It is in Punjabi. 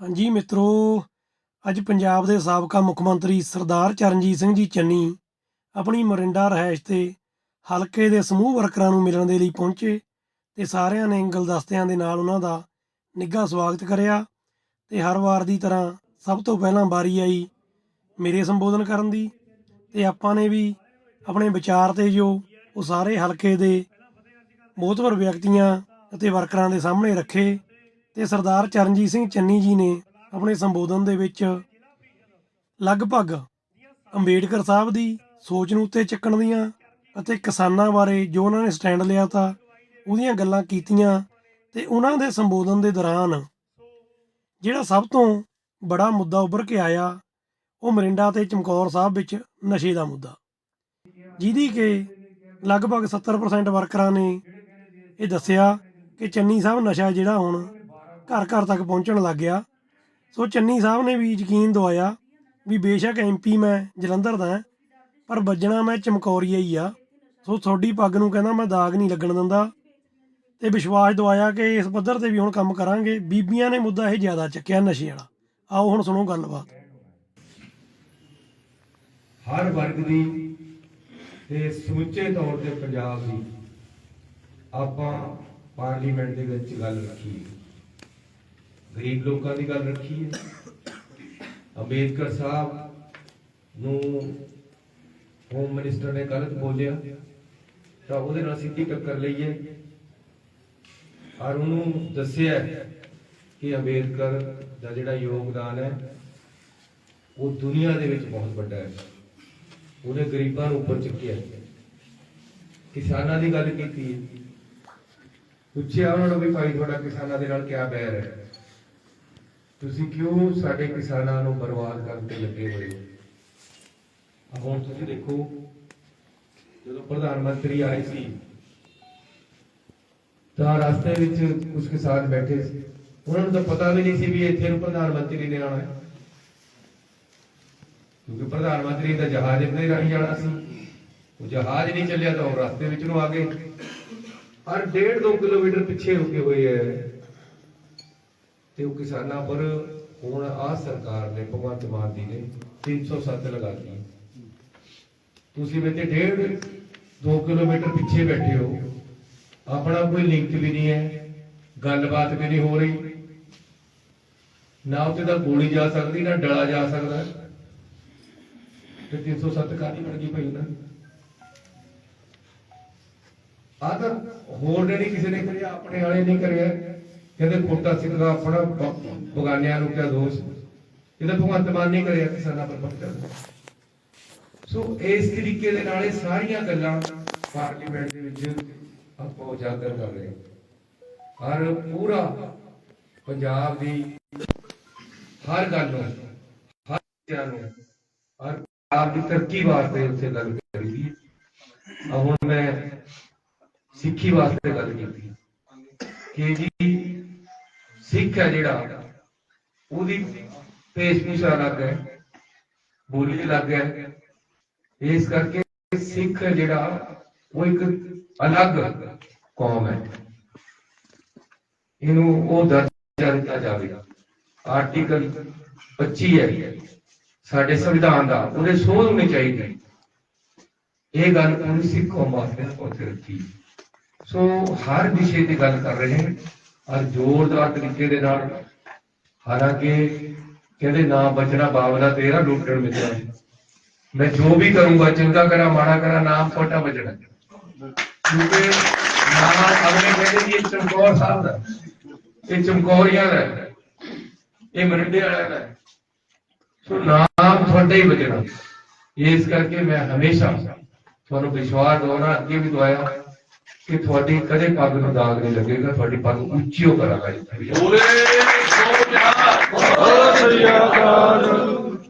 ਹਾਂਜੀ ਮਿੱਤਰੋ, ਅੱਜ ਪੰਜਾਬ ਦੇ ਸਾਬਕਾ ਮੁੱਖ ਮੰਤਰੀ ਸਰਦਾਰ ਚਰਨਜੀਤ ਸਿੰਘ ਜੀ ਚੰਨੀ ਆਪਣੀ ਮੋਰਿੰਡਾ ਰਹਿائش ਤੇ ਹਲਕੇ ਦੇ ਸਮੂਹ ਵਰਕਰਾਂ ਨੂੰ ਮਿਲਣ ਦੇ ਲਈ ਪਹੁੰਚੇ ਤੇ ਸਾਰਿਆਂ ਨੇ ਗਲਦਸਤਿਆਂ ਦੇ ਨਾਲ ਉਹਨਾਂ ਦਾ ਨਿੱਘਾ ਸਵਾਗਤ ਕਰਿਆ ਤੇ ਹਰ ਵਾਰ ਦੀ ਤਰ੍ਹਾਂ ਸਭ ਤੋਂ ਪਹਿਲਾਂ ਵਾਰੀ ਆਈ ਮੇਰੇ ਸੰਬੋਧਨ ਕਰਨ ਦੀ ਤੇ ਆਪਾਂ ਨੇ ਵੀ ਆਪਣੇ ਵਿਚਾਰ ਤੇ ਜੋ ਉਹ ਸਾਰੇ ਹਲਕੇ ਦੇ ਬਹੁਤ ਮੋਹਤਵਰ ਵਿਅਕਤੀਆਂ ਅਤੇ ਵਰਕਰਾਂ ਦੇ ਸਾਹਮਣੇ ਰੱਖੇ ਤੇ ਸਰਦਾਰ ਚਰਨਜੀਤ ਸਿੰਘ ਚੰਨੀ ਜੀ ਨੇ ਆਪਣੇ ਸੰਬੋਧਨ ਦੇ ਵਿੱਚ ਲਗਭਗ ਅੰਬੇਡਕਰ ਸਾਹਿਬ ਦੀ ਸੋਚ ਨੂੰ ਉੱਤੇ ਚੱਕਣ ਦੀਆਂ ਅਤੇ ਕਿਸਾਨਾਂ ਬਾਰੇ ਜੋ ਉਹਨਾਂ ਨੇ ਸਟੈਂਡ ਲਿਆ ਤਾਂ ਉਹਦੀਆਂ ਗੱਲਾਂ ਕੀਤੀਆਂ ਤੇ ਉਹਨਾਂ ਦੇ ਸੰਬੋਧਨ ਦੇ ਦੌਰਾਨ ਜਿਹੜਾ ਸਭ ਤੋਂ ਬੜਾ ਮੁੱਦਾ ਉੱਭਰ ਕੇ ਆਇਆ, ਉਹ ਮਰਿੰਡਾ ਤੇ ਚਮਕੌਰ ਸਾਹਿਬ ਵਿੱਚ ਨਸ਼ੇ ਦਾ ਮੁੱਦਾ। ਜਿਹਦੀ ਕਿ ਲਗਭਗ 70% ਵਰਕਰਾਂ ਨੇ ਇਹ ਦੱਸਿਆ ਕਿ ਚੰਨੀ ਸਾਹਿਬ ਨਸ਼ਾ ਜਿਹੜਾ ਹੁਣ ਘਰ ਘਰ ਤੱਕ ਪਹੁੰਚਣ ਲੱਗ ਗਿਆ। ਸੋ ਚੰਨੀ ਸਾਹਿਬ ਨੇ ਵੀ ਯਕੀਨ ਦਵਾਇਆ ਵੀ ਬੇਸ਼ੱਕ ਐਮਪੀ ਮੈਂ, ਜਲੰਧਰ ਦਾ ਪਰ ਵੱਜਣਾ ਮੈਂ ਚਮਕੌਰੀਆ ਹੀ ਆ। ਸੋ ਤੁਹਾਡੀ ਪੱਗ ਨੂੰ ਕਹਿੰਦਾ ਮੈਂ ਦਾਗ ਨਹੀਂ ਲੱਗਣ ਦਿੰਦਾ। ਤੇ ਵਿਸ਼ਵਾਸ ਦਵਾਇਆ ਕਿ ਇਸ ਪੱਧਰ ਤੇ ਵੀ ਹੁਣ ਕੰਮ ਕਰਾਂਗੇ। ਬੀਬੀਆਂ ਨੇ ਮੁੱਦਾ ਇਹ ਜ਼ਿਆਦਾ ਚੱਕਿਆ ਨਸ਼ੇ ਵਾਲਾ। ਆਓ ਹੁਣ ਸੁਣੋ ਗੱਲਬਾਤ। ਹਰ ਵਰਗ ਦੀ ਤੇ ਸਮੁੱਚੇ ਤੌਰ ਤੇ ਪੰਜਾਬ ਦੀ ਆਪਾਂ ਪਾਰਲੀਮੈਂਟ ਦੇ ਵਿੱਚ ਗੱਲ ਰੱਖੀ। ਗਰੀਬ ਲੋਕਾਂ ਦੀ ਗੱਲ ਰੱਖੀ ਹੈ। ਅੰਬੇਦਕਰ ਸਾਹਿਬ ਨੂੰ ਹੋਮ ਮਿਨਿਸਟਰ ਨੇ ਗਲਤ ਬੋਲਿਆ, ਤਾਂ ਉਹਦੇ ਨਾਲ ਸਿੱਧੀ ਟੱਕਰ ਲਈਏ ਔਰ ਉਹਨੂੰ ਦੱਸਿਆ ਕਿ ਅੰਬੇਦਕਰ ਦਾ ਜਿਹੜਾ ਯੋਗਦਾਨ ਹੈ, ਉਹ ਦੁਨੀਆ ਦੇ ਵਿੱਚ ਬਹੁਤ ਵੱਡਾ ਹੈ। ਉਹਨੇ ਗਰੀਬਾਂ ਨੂੰ ਉੱਪਰ ਚੁੱਕਿਆ। ਕਿਸਾਨਾਂ ਦੀ ਗੱਲ ਕੀਤੀ ਪੁੱਛਿਆ ਉਹਨਾਂ ਨੂੰ ਵੀ ਭਾਈ ਤੁਹਾਡਾ ਕਿਸਾਨਾਂ ਦੇ ਨਾਲ ਕਿਆ ਬੈਰ ਹੈ। ਤੁਸੀਂ ਕਿਉਂ ਸਾਡੇ ਕਿਸਾਨਾਂ ਨੂੰ ਬਰਬਾਦ ਕਰਨ ਤੇ ਲੱਗੇ ਹੋਏ ਹੋ? ਹੁਣ ਤੁਸੀਂ ਦੇਖੋ, ਜਦੋਂ ਪ੍ਰਧਾਨ ਮੰਤਰੀ ਆਏ ਸੀ, ਤਾਂ ਰਸਤੇ ਵਿੱਚ ਕੁਝ ਕਿਸਾਨ ਬੈਠੇ ਸੀ। ਉਹਨਾਂ ਨੂੰ ਤਾਂ ਪਤਾ ਵੀ ਨਹੀਂ ਸੀ ਵੀ ਇੱਥੇ ਨੂੰ ਪ੍ਰਧਾਨ ਮੰਤਰੀ ਨੇ ਆਉਣਾ ਹੈ। ਕਿਉਂਕਿ ਪ੍ਰਧਾਨ ਮੰਤਰੀ ਦਾ ਜਹਾਜ਼ ਇੱਥੇ ਰਾਹੀਂ ਜਾਣਾ ਸੀ। ਉਹ ਜਹਾਜ਼ ਨਹੀਂ ਚੱਲਿਆ ਤਾਂ ਉਹ ਰਸਤੇ ਵਿੱਚ ਨੂੰ ਆ ਗਏ। ਔਰ 1.5 2 ਕਿਲੋਮੀਟਰ ਪਿੱਛੇ ਰੁਕੇ ਹੋਏ ਹੈ। ਤੇ ਉਹ ਕਿਸਾਨਾਂ ਪਰ ਹੁਣ ਆ ਸਰਕਾਰ ਨੇ, ਭਗਵੰਤ ਮਾਨ ਦੀ ਨੇ 307 ਲਗਾਤੀ ਤੁਸੀਂ ਮੇਰੇ ਤੇ 1.5 2 ਕਿਲੋਮੀਟਰ ਪਿੱਛੇ ਬੈਠੇ ਹੋ। ਆਪਣਾ ਕੋਈ ਲਿੰਕ ਵੀ ਨਹੀਂ ਹੈ, ਗੱਲਬਾਤ ਵੀ ਨਹੀਂ ਹੋ ਰਹੀ। ਨਾ ਉੱਤੇ ਤਾਂ ਗੋਲੀ ਜਾ ਸਕਦੀ, ਨਾ ਡਲਾ ਜਾ ਸਕਦਾ। ਤੇ 307 ਕਾਹਦੀ ਬਣ ਗਈ ਭਾਈ ਨਾ ਆ ਤਾਂ ਹੋਰ ਨੇ ਨਹੀਂ ਕਿਸੇ ਨੇ ਕਰਿਆ, ਆਪਣੇ ਵਾਲੇ ਨਹੀਂ ਕਰਿਆ। ਕਹਿੰਦੇ ਖੋਟਾ ਸਿੰਘ ਦਾ ਆਪਣਾ ਬਗਾਨਿਆਂ ਨੂੰ ਕਿਆ ਦੋਸ਼? ਇਹਦਾ ਭਗਵੰਤ ਮਾਨ ਨਹੀਂ ਕਰਿਆ ਕਿਸਾਨਾਂ ਪਰ ਪੱਕਾ ਸੋ ਇਸ ਤਰੀਕੇ ਦੇ ਨਾਲ ਇਹ ਸਾਰੀਆਂ ਗੱਲਾਂ ਪਾਰਲੀਮੈਂਟ ਦੇ ਵਿੱਚ ਆਪਾਂ ਉਜਾਗਰ ਕਰ ਰਹੇ ਹਰ ਪੂਰਾ ਪੰਜਾਬ ਦੀ ਹਰ ਗੱਲ ਨੂੰ, ਹਰ ਬੱਚਿਆਂ ਨੂੰ ਹਰ ਆਪ ਦੀ ਤਰੱਕੀ ਵਾਸਤੇ ਉੱਥੇ ਗੱਲ ਕਰੀ ਹੁਣ ਮੈਂ ਸਿੱਖੀ ਵਾਸਤੇ ਗੱਲ ਕੀਤੀ। ਕਿ ਜੀ ਸਿੱਖ ਹੈ ਜਿਹੜਾ, ਉਹਦੀ ਪੇਸ਼ਮਿਸ਼ਾ ਅਲੱਗ ਹੈ, ਬੋਲੀ ਅਲੱਗ ਹੈ। ਇਸ ਕਰਕੇ ਸਿੱਖ ਜਿਹੜਾ, ਉਹ ਇੱਕ ਅਲੱਗ ਕੌਮ ਹੈ। ਇਹਨੂੰ ਉਹ ਦਰਜਾ ਦਿੱਤਾ ਜਾਵੇਗਾ ਆਰਟੀਕਲ 25 ਹੈ। ਸਾਡੇ ਸੰਵਿਧਾਨ ਦਾ, ਉਹਦੇ ਸੋਧ ਹੋਣੀ ਚਾਹੀਦੀ। ਹੈ ਇਹ ਗੱਲ ਉਹਨੂੰ ਸਿੱਖ ਕੌਮ ਵਾਸਤੇ ਉੱਥੇ ਰੱਖੀ। ਸੋ ਹਰ ਵਿਸ਼ੇ ਤੇ ਗੱਲ ਕਰ ਰਹੇ ਹਾਂ। ਔਰ ਜ਼ੋਰਦਾਰ ਤਰੀਕੇ ਦੇ ਨਾਲ। ਹਾਲਾਂਕਿ ਕਹਿੰਦੇ ਨਾ ਬਚਣਾ ਬਾਬਲਾ, ਤੇਰਾ ਲੁੱਟਣ ਮਿੱਤਰਾ ਮੈਂ ਜੋ ਵੀ ਕਰੂੰਗਾ, ਚੰਗਾ ਕਰਾਂ, ਮਾੜਾ ਕਰਾਂ ਨਾਮ ਛੋਟਾ ਬਚਣਾ ਕਿਉਂਕਿ ਨਾਮ ਅਗਲੇ ਕਹਿੰਦੇ ਜੀ ਇਹ ਚਮਕੌਰ ਸਾਹਿਬ ਦਾ ਇਹ ਚਮਕੌਰੀਆਂ ਦਾ ਇਹ ਮਰਿੰਡੇ ਵਾਲਿਆਂ ਦਾ ਸੋ ਨਾਮ ਤੁਹਾਡਾ ਹੀ ਬਚਣਾ ਇਸ ਕਰਕੇ ਮੈਂ ਹਮੇਸ਼ਾ ਤੁਹਾਨੂੰ ਵਿਸ਼ਵਾਸ ਦਵਾਉਣਾ, ਅੱਗੇ ਵੀ ਦਵਾਇਆ ਕਿ ਤੁਹਾਡੀ ਕਦੇ ਪੱਗ ਨੂੰ ਦਾਗ ਨਹੀਂ ਲੱਗੇਗਾ ਤੁਹਾਡੀ ਪੱਗ ਉੱਚੀ ਹੋ ਕਰਾਂਗਾ ਜੀ। ਬੋਲੇ ਸੋ ਨਿਹਾਲ ਸਤਿ ਸ੍ਰੀ ਅਕਾਲ।